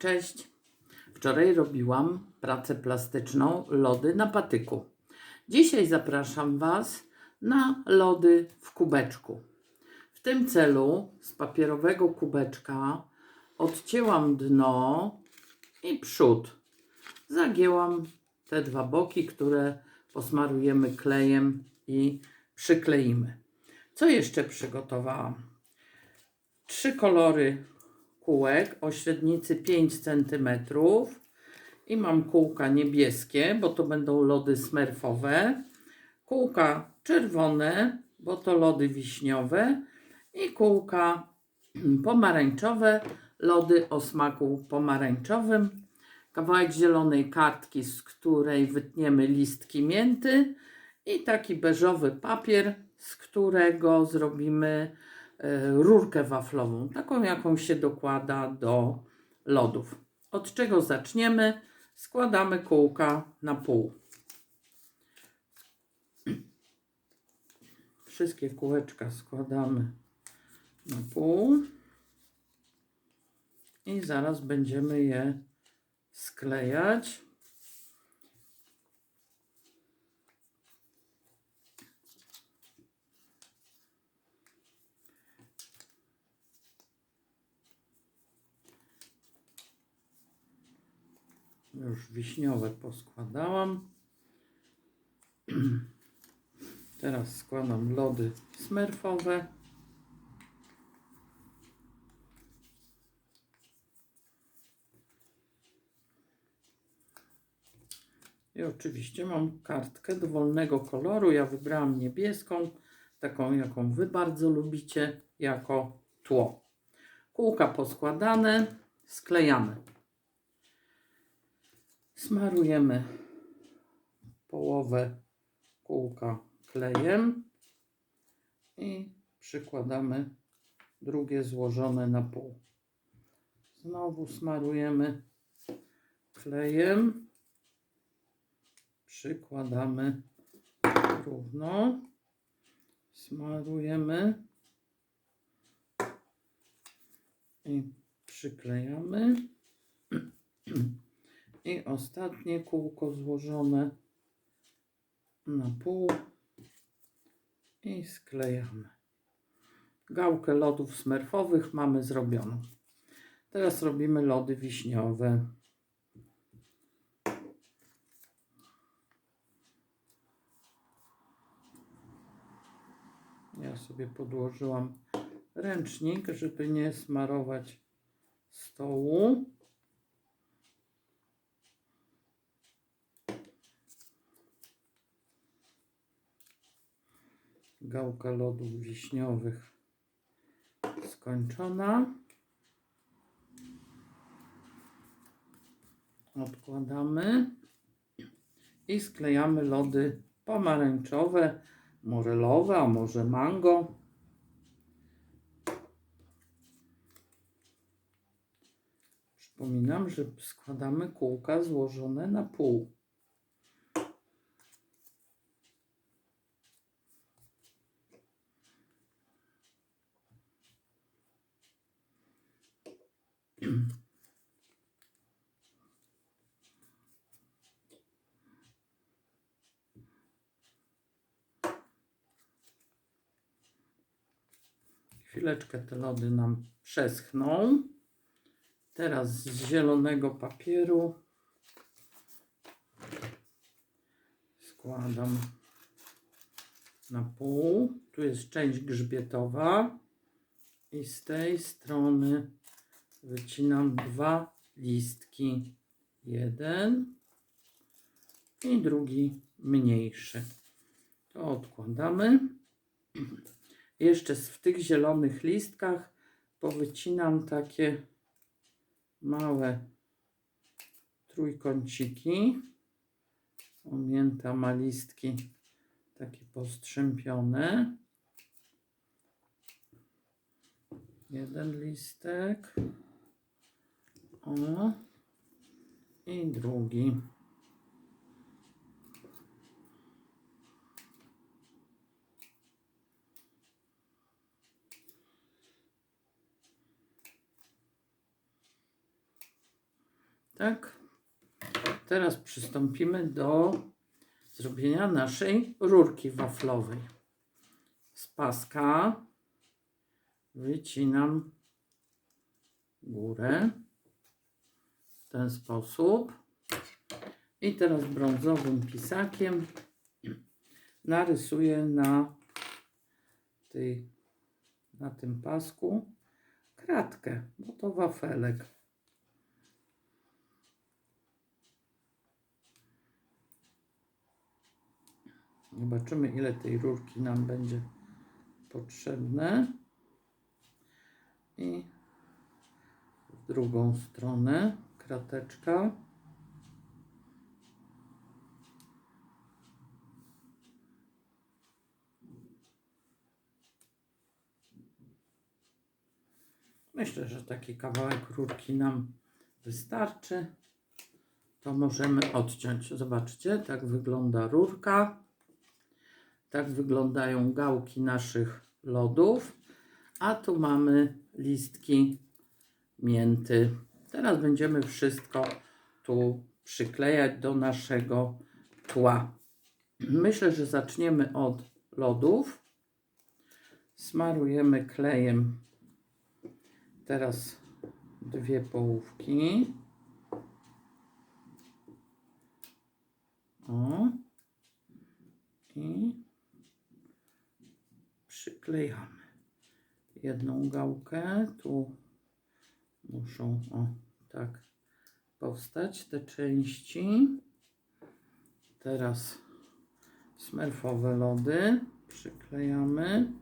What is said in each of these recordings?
Cześć. Wczoraj robiłam pracę plastyczną lody na patyku. Dzisiaj zapraszam Was na lody w kubeczku. W tym celu z papierowego kubeczka odcięłam dno i przód. Zagięłam te dwa boki, które posmarujemy klejem i przykleimy. Co jeszcze przygotowałam? Trzy kolory kółek o średnicy 5 cm i mam kółka niebieskie, bo to będą lody smerfowe, kółka czerwone, bo to lody wiśniowe. I kółka pomarańczowe, lody o smaku pomarańczowym, kawałek zielonej kartki, z której wytniemy listki mięty. I taki beżowy papier, z którego zrobimy rurkę waflową, taką jaką się dokłada do lodów. Od czego zaczniemy? Składamy kółka na pół. Wszystkie kółeczka składamy na pół i zaraz będziemy je sklejać. Już wiśniowe poskładałam. Teraz składam lody smerfowe. I oczywiście mam kartkę dowolnego koloru. Ja wybrałam niebieską, taką jaką Wy bardzo lubicie, jako tło. Kółka poskładane, sklejamy. Smarujemy połowę kółka klejem i przykładamy drugie złożone na pół. Znowu smarujemy klejem, przykładamy równo, smarujemy i przyklejamy. I ostatnie kółko złożone na pół i sklejamy. Gałkę lodów smerfowych mamy zrobioną. Teraz robimy lody wiśniowe. Ja sobie podłożyłam ręcznik, żeby nie smarować stołu. Gałka lodów wiśniowych skończona. Odkładamy i sklejamy lody pomarańczowe, morelowe, a może mango. Przypominam, że składamy kółka złożone na pół. Chwileczkę te lody nam przeschną. Teraz z zielonego papieru składam na pół. Tu jest część grzbietowa i z tej strony wycinam dwa listki. Jeden i drugi mniejszy. To odkładamy. Jeszcze w tych zielonych listkach powycinam takie małe trójkąciki. Omięta ma listki takie postrzępione. Jeden listek. O. I drugi. Tak. Teraz przystąpimy do zrobienia naszej rurki waflowej. Z paska wycinam górę w ten sposób. I teraz brązowym pisakiem narysuję na, tej, na tym pasku kratkę, bo to wafelek. Zobaczymy, ile tej rurki nam będzie potrzebne. I w drugą stronę krateczka. Myślę, że taki kawałek rurki nam wystarczy. To możemy odciąć. Zobaczcie, tak wygląda rurka. Tak wyglądają gałki naszych lodów. A tu mamy listki mięty. Teraz będziemy wszystko tu przyklejać do naszego tła. Myślę, że zaczniemy od lodów. Smarujemy klejem teraz dwie połówki. O. I przyklejamy jedną gałkę. Tu muszą o tak powstać te części. Teraz smerfowe lody przyklejamy.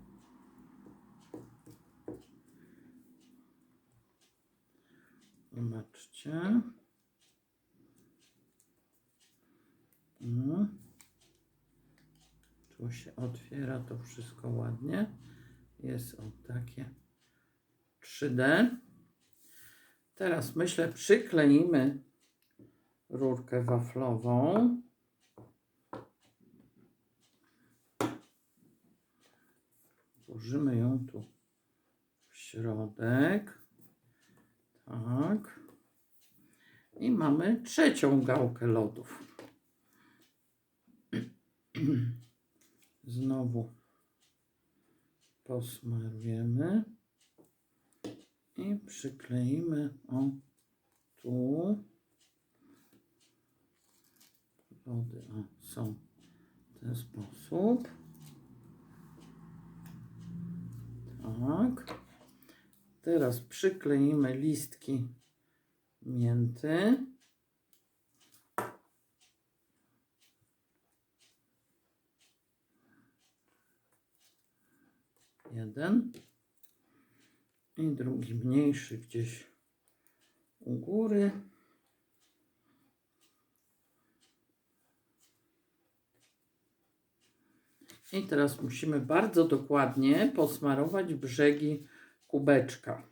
Zobaczcie. Się otwiera to wszystko ładnie. Jest o takie 3D. Teraz myślę przykleimy rurkę waflową. Włożymy ją tu w środek. Tak. I mamy trzecią gałkę lodów. Znowu posmarujemy i przykleimy o tu. Lody o, są w ten sposób. Tak. Teraz przykleimy listki mięty. Jeden. I drugi mniejszy gdzieś u góry. I teraz musimy bardzo dokładnie posmarować brzegi kubeczka.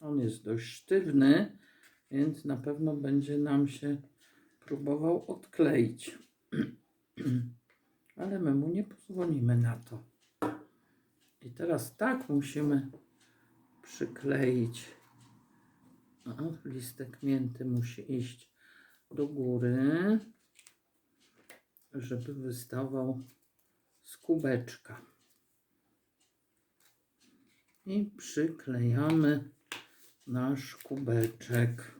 On jest dość sztywny, więc na pewno będzie nam się próbował odkleić. Ale my mu nie pozwolimy na to. I teraz tak musimy przykleić. O, listek mięty musi iść do góry, żeby wystawał z kubeczka i przyklejamy nasz kubeczek.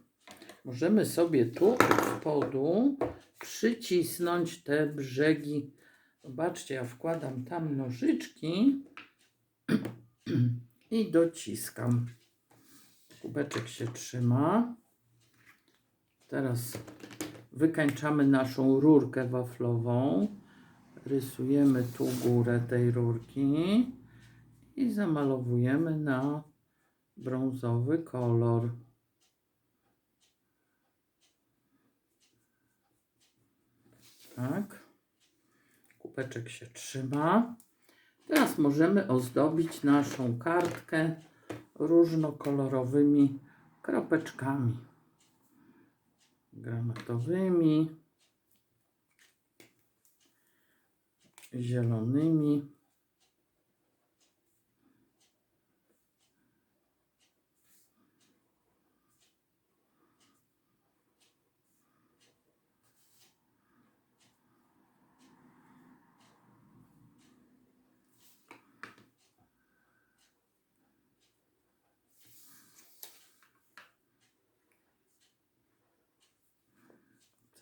Możemy sobie tu od spodu przycisnąć te brzegi. Zobaczcie, ja wkładam tam nożyczki i dociskam. Kubeczek się trzyma. Teraz wykańczamy naszą rurkę waflową. Rysujemy tu górę tej rurki i zamalowujemy na brązowy kolor. Tak. Kubeczek się trzyma. Teraz możemy ozdobić naszą kartkę różnokolorowymi kropeczkami granatowymi, zielonymi.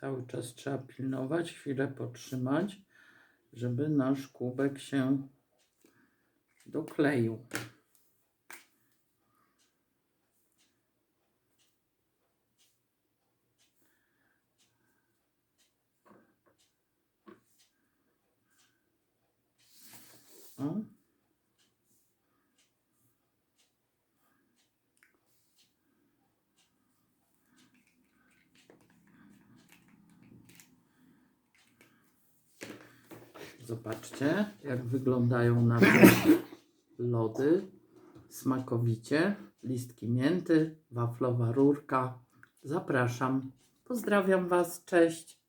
Cały czas trzeba pilnować, chwilę potrzymać, żeby nasz kubek się dokleił. O. Zobaczcie, jak wyglądają nasze lody. Smakowicie. Listki mięty, waflowa rurka. Zapraszam. Pozdrawiam Was. Cześć.